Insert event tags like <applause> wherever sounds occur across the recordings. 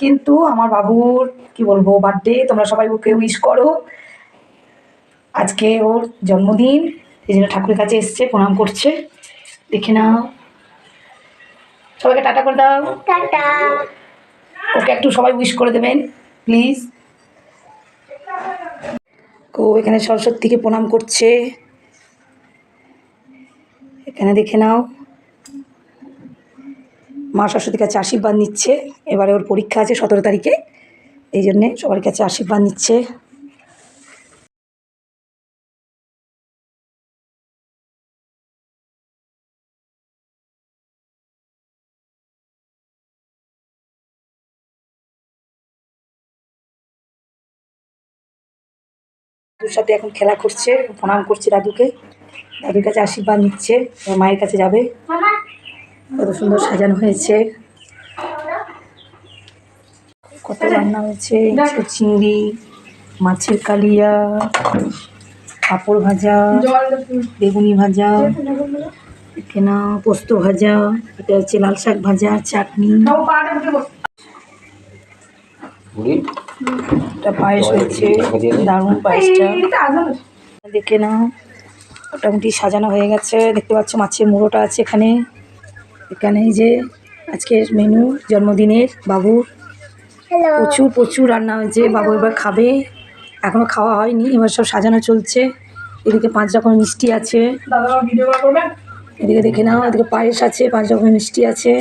কিন্তু আমার বাবুর কি বলব বার্থডে তোমরা সবাই ওকে উইশ করো। আজকে ওর জন্মদিন সেই জন্য ঠাকুরের কাছে এসছে প্রণাম করছে। দেখে নাও। সবাইকে টাটা করে দাও। টাটা। ওকে একটু সবাই উইশ করে দেবেন প্লিজ ও এখানে সরস্বতীকে প্রণাম করছে। এখানে দেখে নাও। মা সরস্বতীর কাছে আশীর্বাদ নিচ্ছে। এবারে ওর পরীক্ষা আছে সতেরো তারিখে। এই জন্যে সবার কাছে আশীর্বাদ নিচ্ছে। সাথে এখন খেলা করছে, প্রণাম করছে দাদুকে দাদুর কাছে আশীর্বাদ নিচ্ছে মায়ের কাছে যাবে। কত সুন্দর সাজানো হয়েছে। কত রান্না হয়েছে চিংড়ি, মাছের কালিয়া, পাঁপড় ভাজা, বেগুনি ভাজা, কেনা পোস্ত ভাজা, এটা হচ্ছে লাল শাক ভাজা, চাটনি। পায়েস হয়েছে, দারুণ পায়েসটা। দেখে নাও মোটামুটি সাজানো হয়ে গেছে। দেখতে পাচ্ছ মাছের মুড়োটা আছে এখানে। এখানে এই যে আজকের মেনু জন্মদিনের বাবুর প্রচুর প্রচুর রান্না হয়েছে। বাবু এবার খাবে। এখনও খাওয়া হয়নি এবার সব সাজানো চলছে। এদিকে পাঁচ রকমের মিষ্টি আছে। এদিকে দেখে নাও এদিকে পায়েস আছে পাঁচ রকমের মিষ্টি আছে।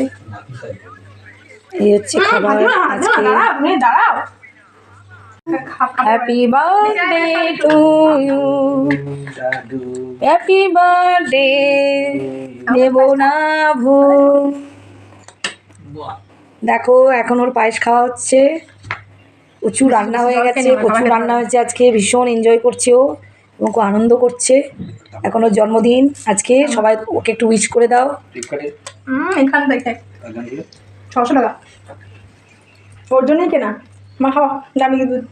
এই হচ্ছে খাবার আজকে। Happy birthday to you happy birthday দেব না ভুল দেখো এখন ওর পায়েস খাওয়া হচ্ছে। প্রচুর রান্না হয়ে গেছে প্রচুর রান্না হয়েছে আজকে ভীষণ এনজয় করছে ও এবং খুব আনন্দ করছে। এখন ওর জন্মদিন আজকে সবাই ওকে একটু উইশ করে দাও। এখান থেকে? ছশো টাকা। ওর জন্যই কেনা। মা খাওয়া দামি দুধ।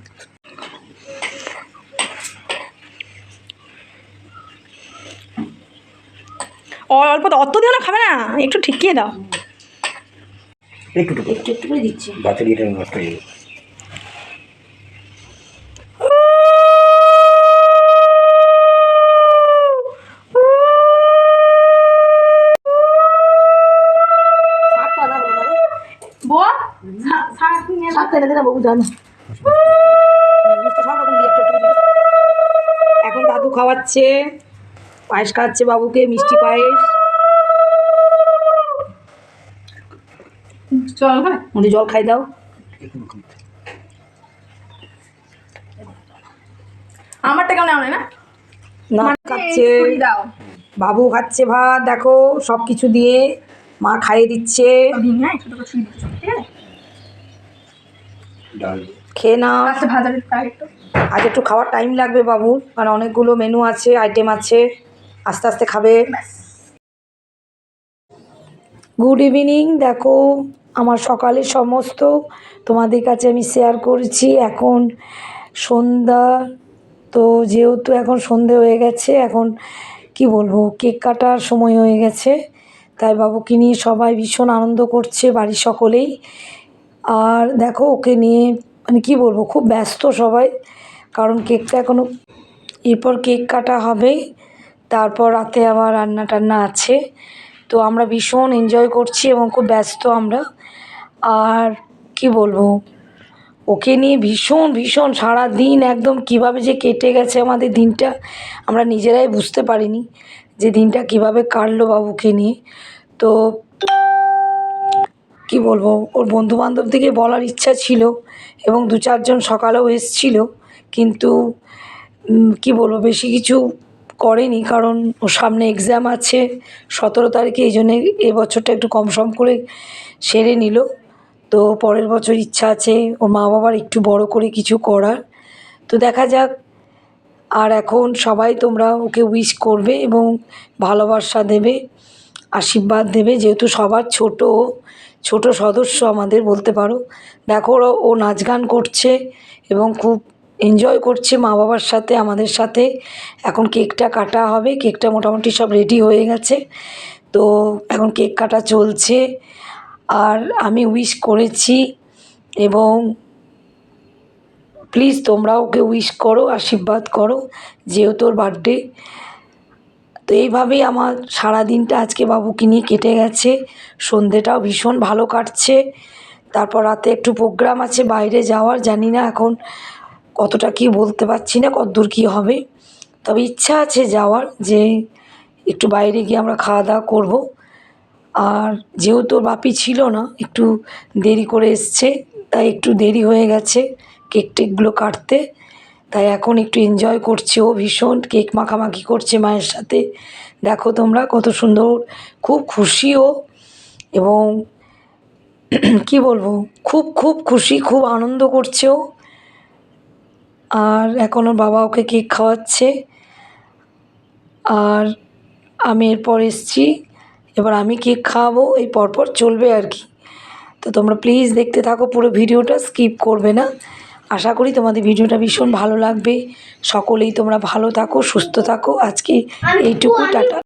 অল্প অত দিও না খাবে না একটু ঠিকিয়ে দাও। একটু একটু করে দিচ্ছি। বাচ্চা এটা নষ্ট হয়ে বাবু জানো সব রকম। এখন দাদু খাওয়াচ্ছে পায়েস খাওয়াচ্ছে বাবুকে মিষ্টি পায়েস। ভাই মধ্যে জল খাই দাও। আমারটা কেমন নেওয়া না? না খাচ্ছে। বাবু খাচ্ছে ভাত দেখো সব কিছু দিয়ে মা খাইয়ে দিচ্ছে ঠিক আছে? খেয়ে নাও। আচ্ছা আজ একটু খাওয়ার টাইম লাগবে বাবুর কারণ অনেকগুলো মেনু আছে আইটেম আছে আস্তে আস্তে খাবে। গুড ইভিনিং দেখো আমার সকালের সমস্ত তোমাদের কাছে আমি শেয়ার করেছি। এখন সন্ধ্যা তো যেহেতু এখন সন্ধে হয়ে গেছে এখন কি বলব কেক কাটার সময় হয়ে গেছে। তাই বাবুকে নিয়ে সবাই ভীষণ আনন্দ করছে বাড়ির সকলেই। আর দেখো ওকে নিয়ে মানে কি বলব, খুব ব্যস্ত সবাই। কারণ কেকটা এখনও এরপর কেক কাটা হবে। তারপর রাতে আবার রান্না টান্না আছে। তো আমরা ভীষণ এনজয় করছি এবং খুব ব্যস্ত আমরা। আর কি বলব, ওকে নিয়ে ভীষণ ভীষণ সারা দিন একদম কীভাবে যে কেটে গেছে আমাদের দিনটা, আমরা নিজেরাই বুঝতে পারিনি যে দিনটা কীভাবে কাটলো বাবুকে নিয়ে। তো কি বলব, ওর বন্ধু বান্ধব থেকে বলার ইচ্ছা ছিল এবং দু চারজন সকালেও এসছিল, কিন্তু কি বলব, বেশি কিছু করেনি কারণ ওর সামনে এক্সাম আছে, সতেরো তারিখে এই জন্যে এবছরটা একটু কম সম করে সেরে নিল। তো পরের বছর ইচ্ছা আছে ওর মা বাবার একটু বড় করে কিছু করার। তো দেখা যাক, আর এখন সবাই তোমরা ওকে উইশ করবে এবং ভালোবাসা দেবে, আশীর্বাদ দেবে, যেহেতু সবার ছোট। ছোট সদস্য আমাদের বলতে পারো। দেখো ও নাচ গান করছে এবং খুব এনজয় করছে মা বাবার সাথে, আমাদের সাথে। এখন কেকটা কাটা হবে, কেকটা মোটামুটি সব রেডি হয়ে গেছে। তো এখন কেক কাটা চলছে। আর আমি উইশ করেছি এবং প্লিজ তোমরা ওকে উইশ করো, আশীর্বাদ করো, যেহেতু ওর বার্থডে তো এইভাবেই আমার সারা দিনটা আজকে বাবুকে নিয়ে কেটে গেছে। সন্ধেটাও ভীষণ ভালো কাটছে। তারপর রাতে একটু প্রোগ্রাম আছে বাইরে যাওয়ার, জানি না এখন কতটা কি বলতে পারছি না, কতদূর কী হবে। তবে ইচ্ছা আছে যাওয়ার যে একটু বাইরে গিয়ে আমরা খাওয়া দাওয়া করব। আর যেহেতু বাপি ছিল না, একটু দেরি করে এসছে, তাই একটু দেরি হয়ে গেছে কেক টেকগুলো কাটতে। তাই এখন একটু এনজয় করছে। ও ভীষণ কেক মাখামাখি করছে মায়ের সাথে। দেখো তোমরা কত সুন্দর, খুব খুশি ও। এবং <clears throat> কি বলব, খুব খুব খুশি, খুব আনন্দ করছে ও। আর এখন ওর বাবা ওকে কেক খাওয়াচ্ছে। আর আমি এরপর এসছি। এবার আমি কেক খাওয়াবো, এই পরপর চলবে আর কি। তো তোমরা প্লিজ দেখতে থাকো পুরো ভিডিওটা স্কিপ করবে না। আশা করি তোমাদের ভিডিওটা ভীষণ ভালো লাগবে। সকলেই তোমরা ভালো থাকো সুস্থ থাকো। আজকে এইটুকু টাটা।